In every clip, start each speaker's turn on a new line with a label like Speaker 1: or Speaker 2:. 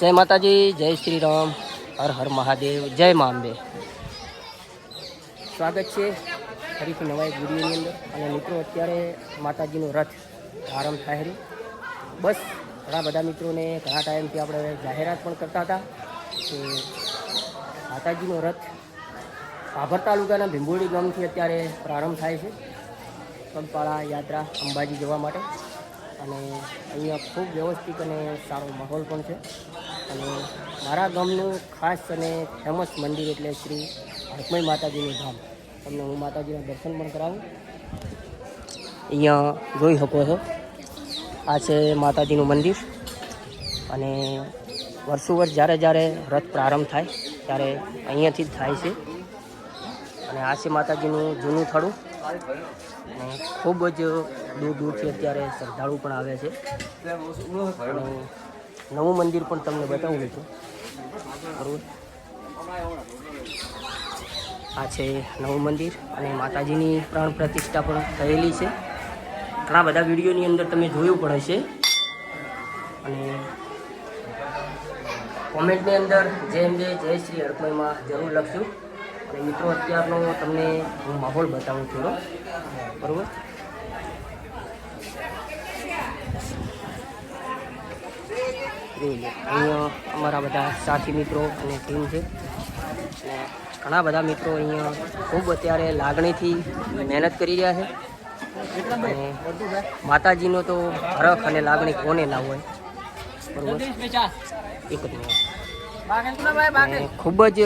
Speaker 1: જય માતાજી, જય શ્રી રામ હર હર મહાદેવ, જય મા અંબે સ્વાગત છે ફરીથી નવા એક વિડીયોની અંદર. અને મિત્રો, અત્યારે માતાજીનો રથ આરંભ થાય છે. બસ, ઘણા બધા મિત્રોને ઘણા ટાઈમથી આપણે જાહેરાત પણ કરતા હતા કે માતાજીનો રથ ભાભર તાલુકાના ભીંબોડી ગામથી અત્યારે પ્રારંભ થાય છે. પગપાળા યાત્રા, અંબાજી જવા માટે. અને અહીંયા ખૂબ વ્યવસ્થિત અને સારો માહોલ પણ છે. અને મારા ગામનું ખાસ અને ફેમસ મંદિર એટલે શ્રી હરકમય માતાજીનું ધામ. તમને હું માતાજીના દર્શન પણ કરાવું. અહીંયા જોઈ શકો છો. આ છે માતાજીનું મંદિર. અને વર્ષો વર્ષ જ્યારે જ્યારે રથ પ્રારંભ થાય, ત્યારે અહીંયાથી જ થાય છે. અને આ છે માતાજીનું જૂનું થડું ખૂબ જ દૂર દૂરથી અત્યારે શ્રદ્ધાળુ પણ આવે છે. નવું મંદિર પણ તમને બતાવું છું. આ છે નવું મંદિર અને માતાજીની પ્રાણ પ્રતિષ્ઠા પણ થયેલી છે. ઘણા બધા વિડીયોની અંદર તમે જોયું પણ હશે. અને કોમેન્ટની અંદર જય અંબે જય શ્રી હરકમયમાં જરૂર લખજો. અને મિત્રો અત્યારનો તમને હું માહોલ બતાવું થોડો બરાબર? અહીંયા અમારા બધા સાથી મિત્રો અને ટીમ છે. અને ઘણા બધા મિત્રો અહીંયા ખૂબ અત્યારે લાગણીથી મહેનત કરી રહ્યા છે. અને માતાજીનો તો હરખ અને લાગણી કોને ના હોય? બરોબર? એક જ ખૂબ જ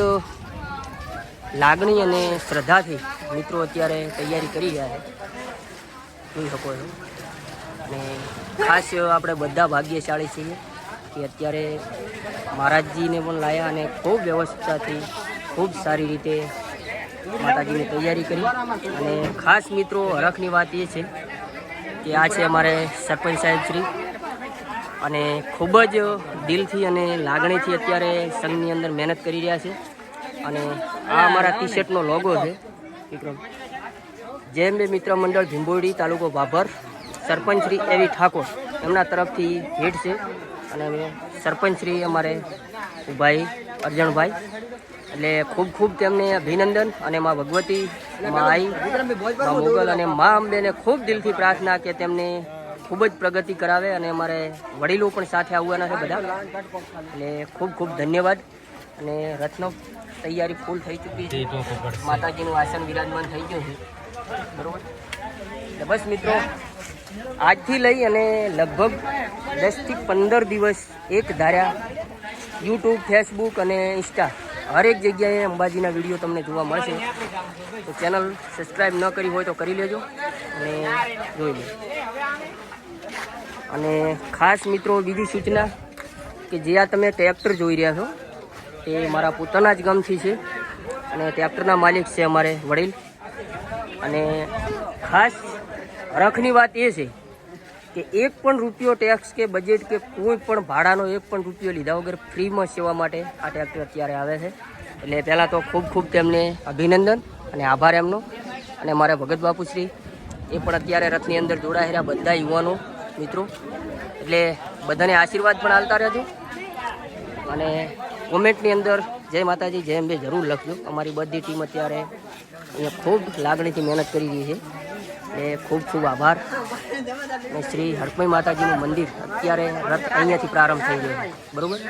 Speaker 1: લાગણી અને શ્રદ્ધાથી મિત્રો અત્યારે તૈયારી કરી રહ્યા છે. જોઈ શકો છો. અને ખાસ આપણે બધા ભાગ્યશાળી છીએ કે અત્યારે મહારાજજીને પણ લાયા અને ખૂબ વ્યવસ્થાથી ખૂબ સારી રીતે માતાજીની તૈયારી કરી. અને ખાસ મિત્રો હરખની વાત એ છે કે આ છે અમારે સરપંચ સાહેબ શ્રી. અને ખૂબ જ દિલથી અને લાગણીથી અત્યારે સંઘની અંદર મહેનત કરી રહ્યા છે. અને આ અમારા ટી શર્ટનો લોગો છે. વિક્રમ. જેમ બે મિત્ર મંડળ ભીંબોડી તાલુકો ભાભર સરપંચ શ્રી એવી ઠાકોર એમના તરફથી ભેટ છે. અને સરપંચ શ્રી અમારે ભાઈ અર્જણભાઈ. એટલે ખૂબ ખૂબ તેમને અભિનંદન અને માં ભગવતી, માં આઈ, માં મોગલ અને મા અંબેને ખૂબ દિલથી પ્રાર્થના કે તેમને ખૂબ જ પ્રગતિ કરાવે અને અમારે વડીલો પણ સાથે આવવાના છે બધા. એટલે ખૂબ ખૂબ ધન્યવાદ. અને રથનો તૈયારી ફૂલ થઈ ચૂકી છે. માતાજીનું આસન વિરાજમાન થઈ ગયું છે. બરોબર? બસ મિત્રો આજથી લઈ અને લગભગ દસથી પંદર દિવસ એક ધાર્યા યુટ્યુબ ફેસબુક અને ઇન્સ્ટા હરેક જગ્યાએ અંબાજીના વીડિયો તમને જોવા મળશે. તો ચેનલ સબસ્ક્રાઈબ ન કરી હોય તો કરી લેજો અને જોઈ લો. અને ખાસ મિત્રો બીજી સૂચના કે જે આ તમે ટ્રેક્ટર જોઈ રહ્યા છો તે મારા પોતાના જ ગામથી છે. અને ટ્રેક્ટરના માલિક છે અમારે વડીલ. અને ખાસ રખની વાત એ છે કે એક પણ રૂપિયો ટેક્સ કે બજેટ કે કોઈ પણ ભાડાનો એક પણ રૂપિયો લીધા વગર ફ્રીમાં સેવા માટે આ ટ્રેક્ટર અત્યારે આવે છે. એટલે પહેલાં તો ખૂબ ખૂબ તેમને અભિનંદન અને આભાર એમનો. અને મારા ભગત બાપુશ્રી, એ પણ અત્યારે રથની અંદર જોડાયેલા બધા યુવાનો, મિત્રો. એટલે બધાને આશીર્વાદ પણ આવતા રહેજો. અને કોમેન્ટની અંદર જય માતાજી, જય અંબે જરૂર લખજો. અમારી બધી ટીમ અત્યારે અહીંયા ખૂબ લાગણીથી મહેનત કરી રહી છે. એટલે ખૂબ ખૂબ આભાર. અને શ્રી હરકમય માતાજીનું મંદિર અત્યારે રથ અહીંયાથી પ્રારંભ થઈ ગયો બરાબર?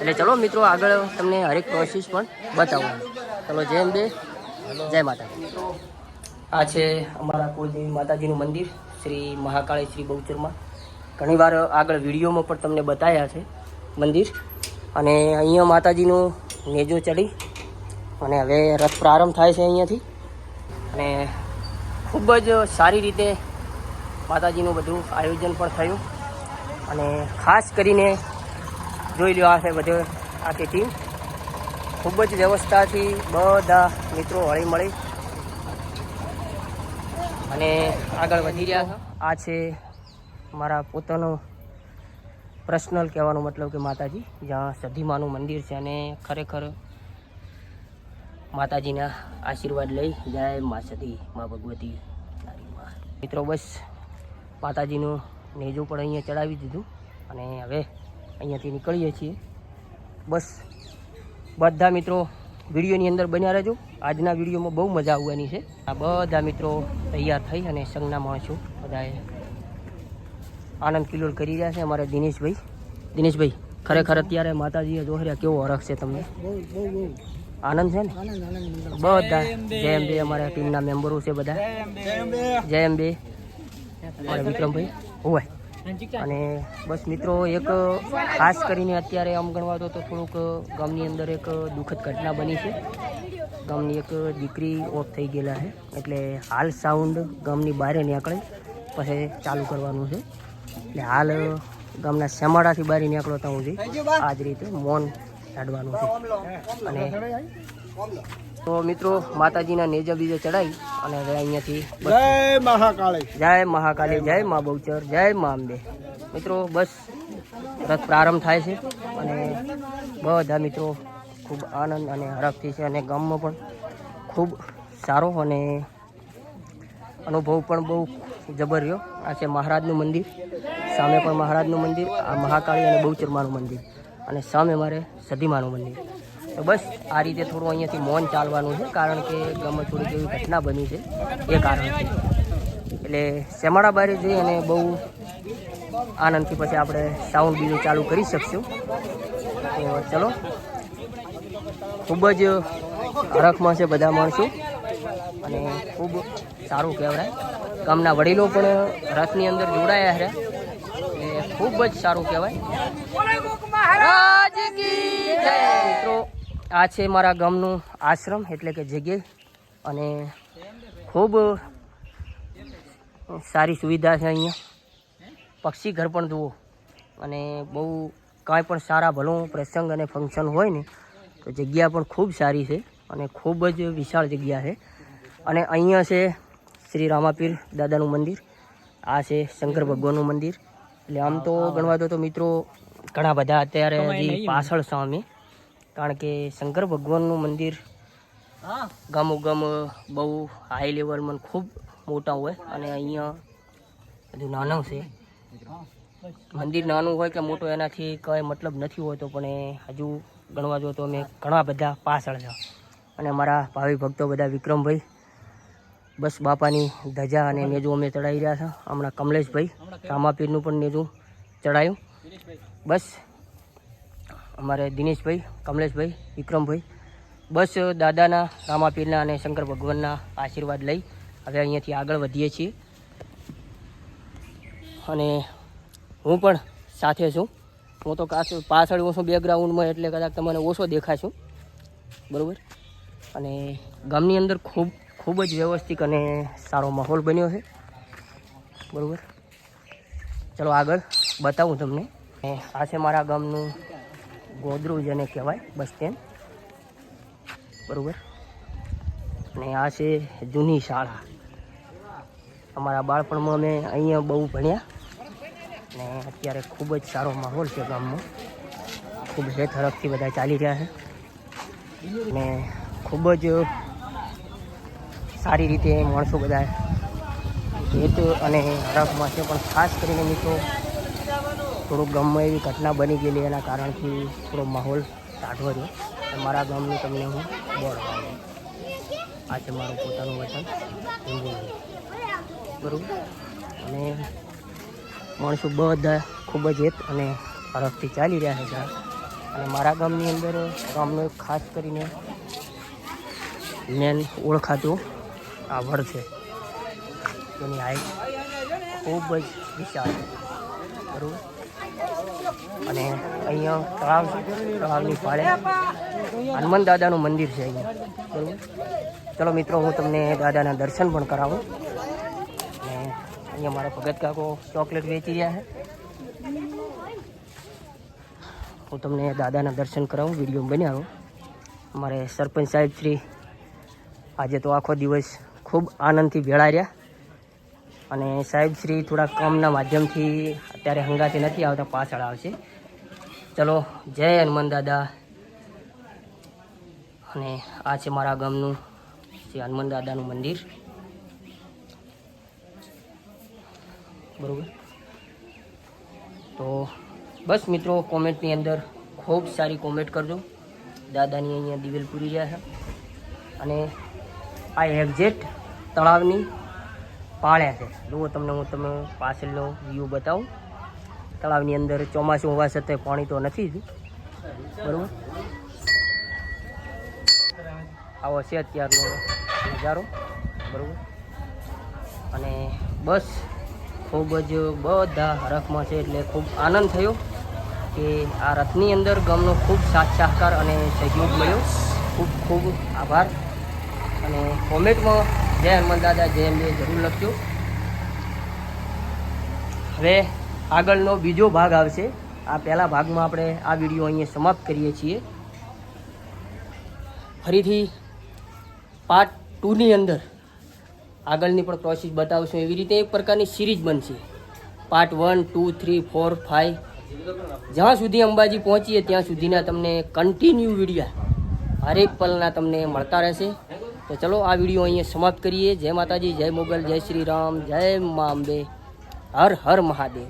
Speaker 1: એટલે ચલો મિત્રો, આગળ તમને હરેક પ્રોસેસ પણ બતાવું. ચલો, જય અંબે જય માતાજી. આ છે અમારા કુલદેવી માતાજીનું મંદિર, શ્રી મહાકાળી શ્રી બહુચરમાં. ઘણીવાર આગળ વિડીયોમાં પણ તમને બતાવ્યા છે મંદિર. અને અહીંયા માતાજીનું નેજો ચડી અને હવે રથ પ્રારંભ થાય છે અહીંયાથી. અને ખૂબ જ સારી રીતે માતાજીનું બધું આયોજન પણ થયું. અને ખાસ કરીને જોઈ લો આ છે બધે આખી ટીમ ખૂબ જ વ્યવસ્થાથી બધા મિત્રો હળી મળી અને આગળ વધી રહ્યા આ છે મારા પોતાનો પર્સનલ કહેવાનો મતલબ કે માતાજી, જ્યાં સધીમાનું મંદિર છે અને ખરેખર માતાજીના આશીર્વાદ લઈ જય મા સધી મા ભગવતી મિત્રો, બસ માતાજીનું નેજું પણ અહીંયા ચડાવી દીધું અને હવે અહીંયાથી નીકળીએ છીએ. બસ બધા મિત્રો વિડીયોની અંદર બન્યા રહેજો. આજના વિડીયોમાં બહુ મજા આવવાની છે. આ બધા મિત્રો તૈયાર થઈ અને સંઘના માણસો બધાએ આનંદ કિલોલ કરી રહ્યા છે અમારે દિનેશભાઈ. દિનેશભાઈ, ખરેખર અત્યારે માતાજીએ જોહર્યા કેવો હરખ છે તમને? આનંદ છે ને? બધા. જય અંબે અમારા ટીમના મેમ્બરો છે બધા. જય અંબે અમારા વિક્રમભાઈ. હોય અને બસ મિત્રો, એક ખાસ કરીને અત્યારે આમ ગણવા તો થોડુંક ગામની અંદર એક દુઃખદ ઘટના બની છે. ગામની એક દીકરી ઓફ થઈ ગયેલા છે. એટલે હાલ સાઉન્ડ ગામની બહાર નીકળે, પછી ચાલુ કરવાનું છે. એટલે હાલ ગામના સેમાડાથી બહાર નીકળો ત્યાં સુધી. આ જ રીતે મૌન કાઢવાનું છે. અને તો મિત્રો માતાજીના નેજા બીજે ચડાવી અને હવે અહીંયાથી બસ
Speaker 2: જય મહાકાળી.
Speaker 1: જય મહાકાલી જય મા બહુચર જય મા અંબે. મિત્રો બસ રથ પ્રારંભ થાય છે અને બધા મિત્રો ખૂબ આનંદ અને હરખથી છે અને ગામમાં પણ ખૂબ સારો અને અનુભવ પણ બહુ જબર રહ્યો. આ છે મહારાજનું મંદિર. સામે પણ મહારાજનું મંદિર, આ મહાકાળી અને બહુચરમાનું મંદિર. અને સામે મારે સધીમાનું મંદિર. તો બસ, આ રીતે થોડું અહીંયાથી મૌન ચાલવાનું છે, કારણ કે ગામમાં થોડીક એવી ઘટના બની છે, એ કારણથી એટલે શેમાળા બારે જઈ અને બહુ આનંદથી પછી આપણે સાઉન્ડ બીજું ચાલુ કરી શકશું. તો ચલો. ખૂબ જ હરખમાં છે બધા માણસો. અને ખૂબ સારું કહેવાય. ગામના વડીલો પણ રથની અંદર જોડાયા છે. એ ખૂબ જ સારું કહેવાય. મિત્રો, આ છે મારા ગામનું આશ્રમ, એટલે કે જગ્યા. અને ખૂબ સારી સુવિધા છે અહીંયા. પક્ષી ઘર પણ જુઓ. અને બહુ કાંઈ પણ સારા ભલો પ્રસંગ અને ફંક્શન હોય ને, તો જગ્યા પણ ખૂબ સારી છે. અને ખૂબ જ વિશાળ જગ્યા છે. અને અહીંયા છે શ્રી રામાપીર દાદાનું મંદિર. આ છે શંકર ભગવાનનું મંદિર. એટલે આમ તો ગણવા દો તો મિત્રો ઘણા બધા અત્યારે હજી પાછળ સામે કારણ કે શંકર ભગવાનનું મંદિર ગામો ગામ બહુ હાઈ લેવલમાં ખૂબ મોટા હોય. અને અહીંયા બધું નાનું છે. મંદિર નાનું હોય કે મોટું એનાથી કંઈ મતલબ નથી હોતો પણ એ હજુ ગણવા જો તો અમે ઘણા બધા પાછળ છે. અને મારા ભાવિ ભક્તો બધા વિક્રમભાઈ બસ બાપાની ધજા અને નેજું અમે ચડાવી રહ્યા છે. હમણાં કમલેશભાઈ રામાપીરનું પણ નેજું ચડાયું. બસ અમારે દિનેશભાઈ, કમલેશભાઈ, વિક્રમભાઈ, બસ દાદાના, રામાપીરના અને શંકર ભગવાનના આશીર્વાદ લઈ હવે અહીંયાથી આગળ વધીએ છીએ. અને હું પણ સાથે છું. હું તો પાછળ હું છું બેકગ્રાઉન્ડમાં એટલે કદાચ તમને ઓછો દેખાશું બરાબર? અને ગામની અંદર ખૂબ ખૂબ જ વ્યવસ્થિત અને સારો માહોલ બન્યો છે. બરાબર? ચલો આગળ બતાવું તમને. આ છે મારા ગામનું ગોદરું જેને કહેવાય, બસ સ્ટેન્ડ. બરાબર? અને આ છે જૂની શાળા. અમારા બાળપણમાં અમે અહીંયા બહુ ભણ્યા. અને અત્યારે ખૂબ જ સારો માહોલ છે ગામમાં ખૂબ હેત હરખથી બધા ચાલી રહ્યા છે. અને ખૂબ જ સારી રીતે માણસો બધા હેત અને હરખમાં છે, પણ ખાસ કરીને મિત્રો, થોડુંક ગામમાં એવી ઘટના બની ગયેલી એના કારણથી થોડો માહોલ ટાઢો રહ્યો. મારા ગામનું તમને હું પાડું આ છે મારું પોતાનું વતન બરાબર? અને માણસો બધા ખૂબ જ હેત અને હરખથી ચાલી રહ્યા છે અને મારા ગામની અંદર ગામનો ખાસ કરીને મેન ઓળખાતું આ વડ છે. તેની હાઈટ ખૂબ જ વિશાળ છે. બરાબર? અને અહીંયા તળાવ છે. તળાવની ફાળે હનુમાન દાદાનું મંદિર છે અહીંયા. બરાબર? ચલો મિત્રો, હું તમને દાદાના દર્શન પણ કરાવું. અને અહીંયા મારા ભગત કાકો ચોકલેટ વેચી રહ્યા છે. હું તમને દાદાના દર્શન કરાવું, વીડિયો બનાવું. મારે સરપંચ સાહેબ શ્રી, આજે તો આખો દિવસ ખૂબ આનંદથી ભેળા રહ્યા. અને સાહેબ શ્રી થોડા કામના માધ્યમથી અત્યારે હંગાથી નથી આવતા, પાછળ આવશે. ચલો, જય હનુમાન દાદા. અને આ છે મારા ગામનું શ્રી હનુમાન દાદાનું મંદિર. બરોબર? તો બસ મિત્રો, કોમેન્ટની અંદર ખૂબ સારી કોમેન્ટ કરજો. દાદાની અહીંયા દિવેલ પૂરી રહ્યા છે. અને આ એક્ઝેક્ટ તળાવની પાળ્યા છે. જુઓ તમને હું તમે પાછળનો વ્યૂ બતાવું. તળાવની અંદર ચોમાસું હોવા છતાં પાણી તો નથી જ. બરાબર? આવો છે અત્યારનો નજારો. બરાબર? અને બસ ખૂબ જ બધા હરખમાં છે એટલે ખૂબ આનંદ થયો કે આ રથની અંદર ગામનો ખૂબ સાથ સહકાર અને સહયોગ મળ્યો. ખૂબ ખૂબ આભાર. અને કોમેન્ટમાં જય હનુમાન દાદા, જય અંબે જરૂર લખજો. હવે આગળનો બીજો ભાગ આવશે. આ પહેલા ભાગમાં આપણે આ વીડિયો અહીંયા સમાપ્ત કરીએ છીએ. ફરીથી પાર્ટ ટુની અંદર આગળની પણ પ્રોસેસ બતાવશું. એવી રીતે એક પ્રકારની સિરીઝ બનશે. Part one two three four five જ્યાં સુધી અંબાજી પહોંચીએ ત્યાં સુધીના તમને કન્ટિન્યુ વિડીયા હરેક પલના તમને મળતા રહેશે. તો ચલો આ વીડિયો અહીંયા સમાપ્ત કરીએ. જય માતાજી, જય મોગલ, જય શ્રી રામ, જય મા અંબે હર હર મહાદેવ.